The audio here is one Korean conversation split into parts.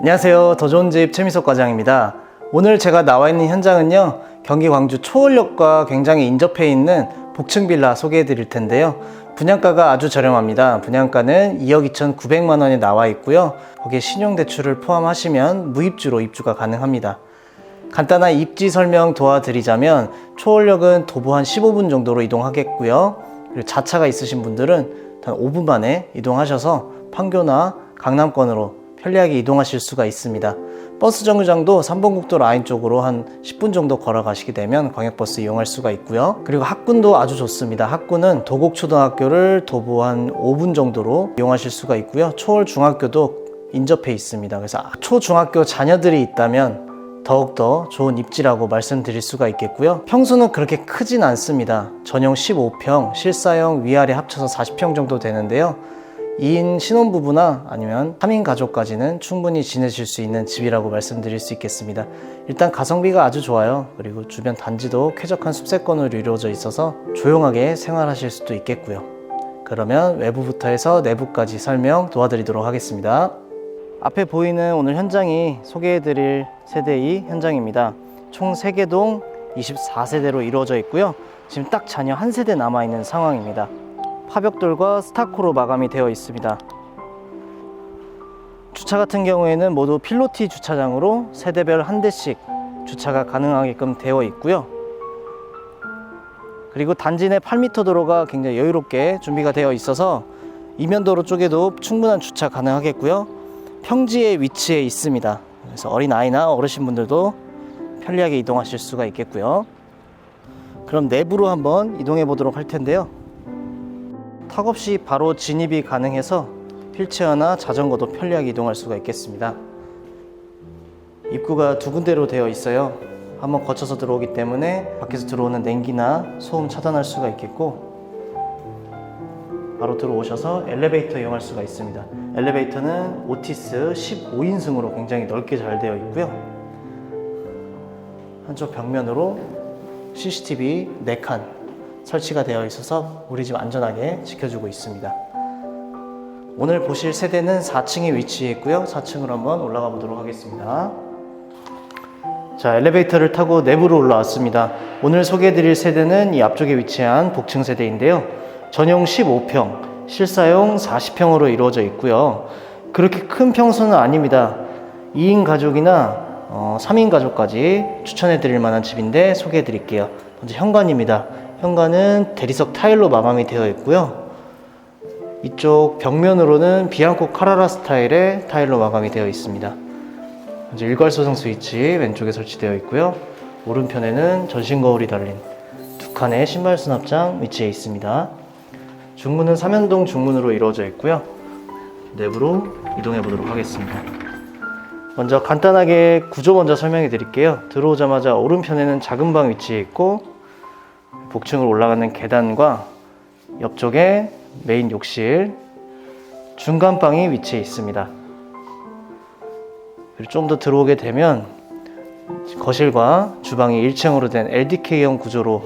안녕하세요. 더 좋은 집 최미석 과장입니다. 오늘 제가 나와 있는 현장은요. 경기 광주 초월역과 굉장히 인접해 있는 복층 빌라 소개해 드릴 텐데요. 분양가가 아주 저렴합니다. 분양가는 2억 2,900만 원에 나와 있고요. 거기에 신용대출을 포함하시면 무입주로 입주가 가능합니다. 간단한 입지 설명 도와드리자면 초월역은 도보 한 15분 정도로 이동하겠고요. 그리고 자차가 있으신 분들은 단 5분 만에 이동하셔서 판교나 강남권으로 편리하게 이동하실 수가 있습니다. 버스 정류장도 3번 국도 라인 쪽으로 한 10분 정도 걸어가시게 되면 광역버스 이용할 수가 있고요. 그리고 학군도 아주 좋습니다. 학군은 도곡초등학교를 도보 한 5분 정도로 이용하실 수가 있고요. 초월 중학교도 인접해 있습니다. 그래서 초중학교 자녀들이 있다면 더욱더 좋은 입지라고 말씀드릴 수가 있겠고요. 평수는 그렇게 크진 않습니다. 전용 15평, 실사용 위아래 합쳐서 40평 정도 되는데요. 2인 신혼부부나 아니면 3인 가족까지는 충분히 지내실 수 있는 집이라고 말씀드릴 수 있겠습니다. 일단 가성비가 아주 좋아요. 그리고 주변 단지도 쾌적한 숲세권으로 이루어져 있어서 조용하게 생활하실 수도 있겠고요. 그러면 외부부터 해서 내부까지 설명 도와드리도록 하겠습니다. 앞에 보이는 오늘 현장이 소개해드릴 세대 2 현장입니다. 총 3개 동 24세대로 이루어져 있고요. 지금 딱 자녀 한 세대 남아있는 상황입니다. 파벽돌과 스타코로 마감이 되어 있습니다. 주차 같은 경우에는 모두 필로티 주차장으로 세대별 한 대씩 주차가 가능하게끔 되어 있고요. 그리고 단지 내 8m 도로가 굉장히 여유롭게 준비가 되어 있어서 이면 도로 쪽에도 충분한 주차 가능하겠고요. 평지에 위치해 있습니다. 그래서 어린 아이나 어르신분들도 편리하게 이동하실 수가 있겠고요. 그럼 내부로 한번 이동해 보도록 할 텐데요. 턱 없이 바로 진입이 가능해서 휠체어나 자전거도 편리하게 이동할 수가 있겠습니다. 입구가 두 군데로 되어 있어요. 한번 거쳐서 들어오기 때문에 밖에서 들어오는 냉기나 소음 차단할 수가 있겠고 바로 들어오셔서 엘리베이터 이용할 수가 있습니다. 엘리베이터는 오티스 15인승으로 굉장히 넓게 잘 되어 있고요. 한쪽 벽면으로 CCTV 4칸 설치가 되어 있어서 우리 집 안전하게 지켜주고 있습니다. 오늘 보실 세대는 4층에 위치해 있고요. 4층으로 한번 올라가 보도록 하겠습니다. 자, 엘리베이터를 타고 내부로 올라왔습니다. 오늘 소개해 드릴 세대는 이 앞쪽에 위치한 복층 세대인데요. 전용 15평, 실사용 40평으로 이루어져 있고요. 그렇게 큰 평수는 아닙니다. 2인 가족이나 어, 3인 가족까지 추천해 드릴 만한 집인데 소개해 드릴게요. 먼저 현관입니다. 현관은 대리석 타일로 마감이 되어 있고요. 이쪽 벽면으로는 비앙코 카라라 스타일의 타일로 마감이 되어 있습니다. 이제 일괄소성 스위치 왼쪽에 설치되어 있고요. 오른편에는 전신 거울이 달린 두 칸의 신발 수납장 위치해 있습니다. 중문은 삼연동 중문으로 이루어져 있고요. 내부로 이동해 보도록 하겠습니다. 먼저 간단하게 구조 먼저 설명해 드릴게요. 들어오자마자 오른편에는 작은 방 위치해 있고 복층으로 올라가는 계단과 옆쪽에 메인 욕실, 중간 방이 위치해 있습니다. 그리고 좀 더 들어오게 되면 거실과 주방이 1층으로 된 LDK형 구조로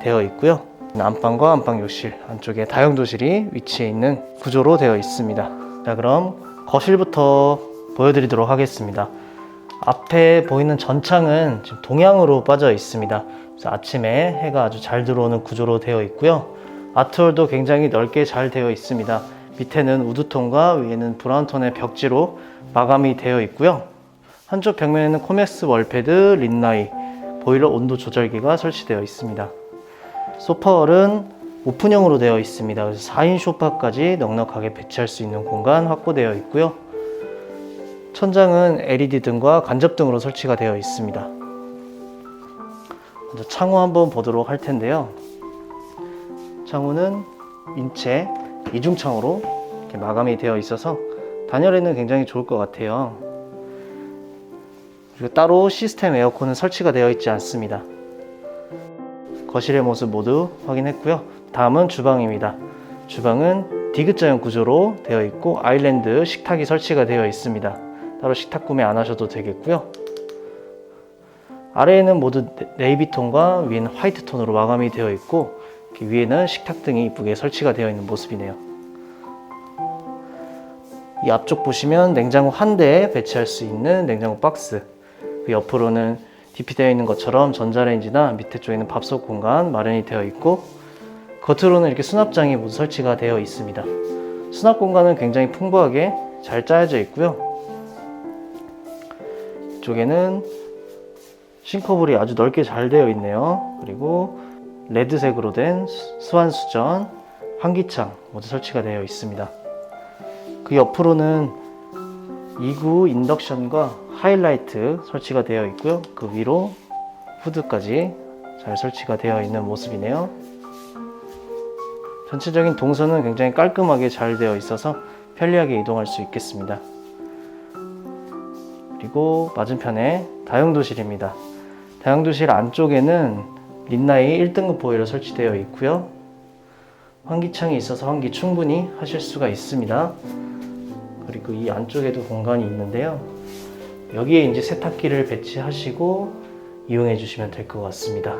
되어 있고요. 안방과 안방 욕실 안쪽에 다용도실이 위치해 있는 구조로 되어 있습니다. 자, 그럼 거실부터 보여드리도록 하겠습니다. 앞에 보이는 전창은 지금 동향으로 빠져 있습니다. 그래서 아침에 해가 아주 잘 들어오는 구조로 되어 있고요. 아트홀도 굉장히 넓게 잘 되어 있습니다. 밑에는 우드톤과 위에는 브라운톤의 벽지로 마감이 되어 있고요. 한쪽 벽면에는 코맥스 월패드, 린나이, 보일러 온도 조절기가 설치되어 있습니다. 소파월은 오픈형으로 되어 있습니다. 그래서 4인 소파까지 넉넉하게 배치할 수 있는 공간 확보되어 있고요. 천장은 LED 등과 간접 등으로 설치가 되어 있습니다. 먼저 창호 한번 보도록 할 텐데요. 창호는 인체 이중창으로 마감이 되어 있어서 단열에는 굉장히 좋을 것 같아요. 그리고 따로 시스템 에어컨은 설치가 되어 있지 않습니다. 거실의 모습 모두 확인했고요. 다음은 주방입니다. 주방은 디귿자형 구조로 되어 있고 아일랜드 식탁이 설치가 되어 있습니다. 따로 식탁 구매 안 하셔도 되겠고요. 아래에는 모두 네이비 톤과 위에는 화이트 톤으로 마감이 되어 있고 위에는 식탁 등이 이쁘게 설치가 되어 있는 모습이네요. 이 앞쪽 보시면 냉장고 한 대에 배치할 수 있는 냉장고 박스. 그 옆으로는 DP 되어 있는 것처럼 전자레인지나 밑에 쪽에는 밥솥 공간 마련이 되어 있고 겉으로는 이렇게 수납장이 모두 설치가 되어 있습니다. 수납 공간은 굉장히 풍부하게 잘 짜여져 있고요. 이쪽에는 싱커볼이 아주 넓게 잘 되어 있네요. 그리고 레드색으로 된 수- 수완수전, 환기창 모두 설치가 되어 있습니다. 그 옆으로는 2구 인덕션과 하이라이트 설치가 되어 있고요. 그 위로 후드까지 잘 설치가 되어 있는 모습이네요. 전체적인 동선은 굉장히 깔끔하게 잘 되어 있어서 편리하게 이동할 수 있겠습니다. 그리고 맞은편에 다용도실입니다. 다용도실 안쪽에는 린나이 1등급 보일러 설치되어 있고요. 환기창이 있어서 환기 충분히 하실 수가 있습니다. 그리고 이 안쪽에도 공간이 있는데요. 여기에 이제 세탁기를 배치하시고 이용해 주시면 될 것 같습니다.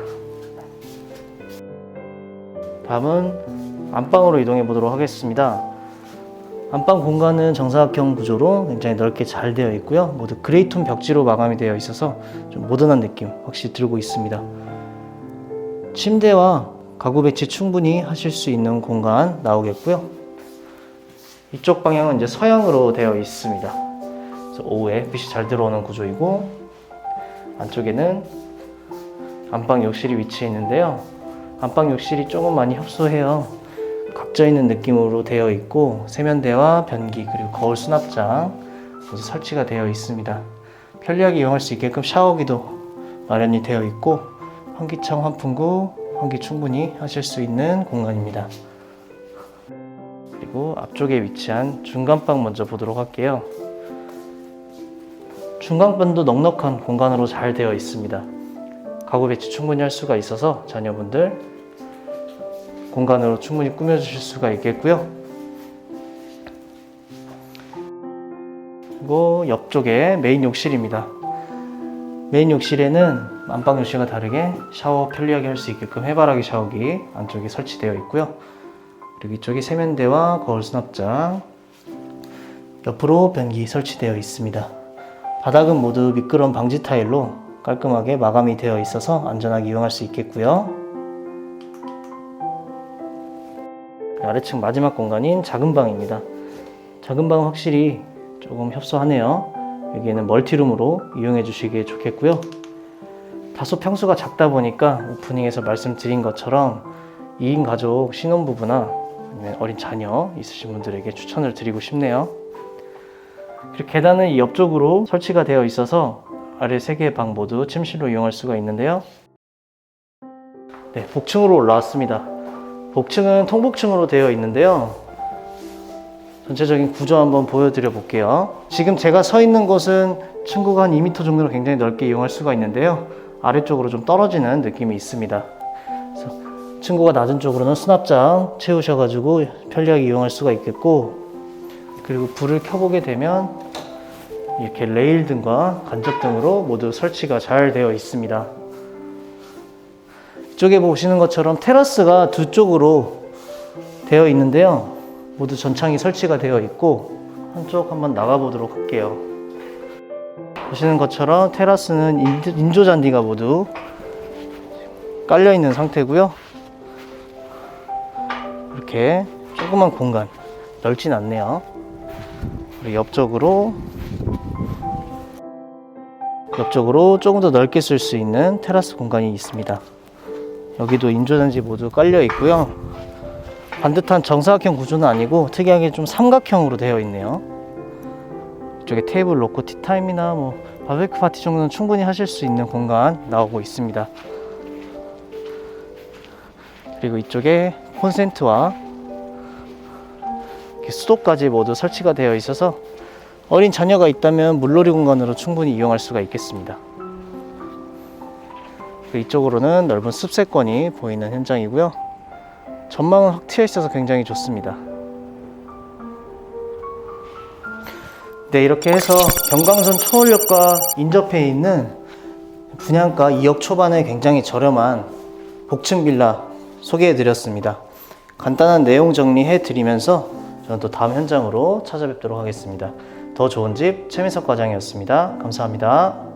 다음은 안방으로 이동해 보도록 하겠습니다. 안방 공간은 정사각형 구조로 굉장히 넓게 잘 되어 있고요. 모두 그레이톤 벽지로 마감이 되어 있어서 좀 모던한 느낌 확실히 들고 있습니다. 침대와 가구 배치 충분히 하실 수 있는 공간 나오겠고요. 이쪽 방향은 이제 서양으로 되어 있습니다. 오후에 빛이 잘 들어오는 구조이고 안쪽에는 안방 욕실이 위치해 있는데요. 안방 욕실이 조금 많이 협소해요. 각져 있는 느낌으로 되어 있고 세면대와 변기 그리고 거울 수납장 모두 설치가 되어 있습니다. 편리하게 이용할 수 있게끔 샤워기도 마련이 되어 있고 환기창 환풍구 환기 충분히 하실 수 있는 공간입니다. 그리고 앞쪽에 위치한 중간방 먼저 보도록 할게요. 중간방도 넉넉한 공간으로 잘 되어 있습니다. 가구 배치 충분히 할 수가 있어서 자녀분들 공간으로 충분히 꾸며주실 수가 있겠고요. 그리고 옆쪽에 메인 욕실입니다. 메인 욕실에는 안방 욕실과 다르게 샤워 편리하게 할 수 있게끔 해바라기 샤워기 안쪽에 설치되어 있고요. 그리고 이쪽에 세면대와 거울 수납장 옆으로 변기 설치되어 있습니다. 바닥은 모두 미끄럼 방지 타일로 깔끔하게 마감이 되어 있어서 안전하게 이용할 수 있겠고요. 아래층 마지막 공간인 작은 방입니다. 작은 방은 확실히 조금 협소하네요. 여기에는 멀티룸으로 이용해 주시기에 좋겠고요. 다소 평수가 작다 보니까 오프닝에서 말씀드린 것처럼 2인 가족 신혼부부나 어린 자녀 있으신 분들에게 추천을 드리고 싶네요. 그리고 계단은 이 옆쪽으로 설치가 되어 있어서 아래 세 개의 방 모두 침실로 이용할 수가 있는데요. 네, 복층으로 올라왔습니다. 복층은 통복층으로 되어 있는데요. 전체적인 구조 한번 보여드려 볼게요. 지금 제가 서 있는 곳은 층고가 한 2m 정도로 굉장히 넓게 이용할 수가 있는데요. 아래쪽으로 좀 떨어지는 느낌이 있습니다. 그래서 층고가 낮은 쪽으로는 수납장 채우셔가지고 편리하게 이용할 수가 있겠고, 그리고 불을 켜보게 되면 이렇게 레일 등과 간접 등으로 모두 설치가 잘 되어 있습니다. 이쪽에 보시는 것처럼 테라스가 두 쪽으로 되어 있는데요. 모두 전창이 설치가 되어 있고 한쪽 한번 나가 보도록 할게요. 보시는 것처럼 테라스는 인- 인조 잔디가 모두 깔려 있는 상태고요. 이렇게 조그만 공간 넓진 않네요. 그리고 옆쪽으로 옆쪽으로 조금 더 넓게 쓸 수 있는 테라스 공간이 있습니다. 여기도 인조잔디 모두 깔려 있고요. 반듯한 정사각형 구조는 아니고 특이하게 좀 삼각형으로 되어 있네요. 이쪽에 테이블 놓고 티타임이나 뭐 바베큐 파티 정도는 충분히 하실 수 있는 공간 나오고 있습니다. 그리고 이쪽에 콘센트와 수도까지 모두 설치가 되어 있어서 어린 자녀가 있다면 물놀이 공간으로 충분히 이용할 수가 있겠습니다. 그 이쪽으로는 넓은 습세권이 보이는 현장이고요. 전망은 확 트여 있어서 굉장히 좋습니다. 네, 이렇게 해서 경강선 초월역과 인접해 있는 분양가 2억 초반에 굉장히 저렴한 복층 빌라 소개해 드렸습니다. 간단한 내용 정리해 드리면서 저는 또 다음 현장으로 찾아뵙도록 하겠습니다. 더 좋은 집 최민석 과장이었습니다. 감사합니다.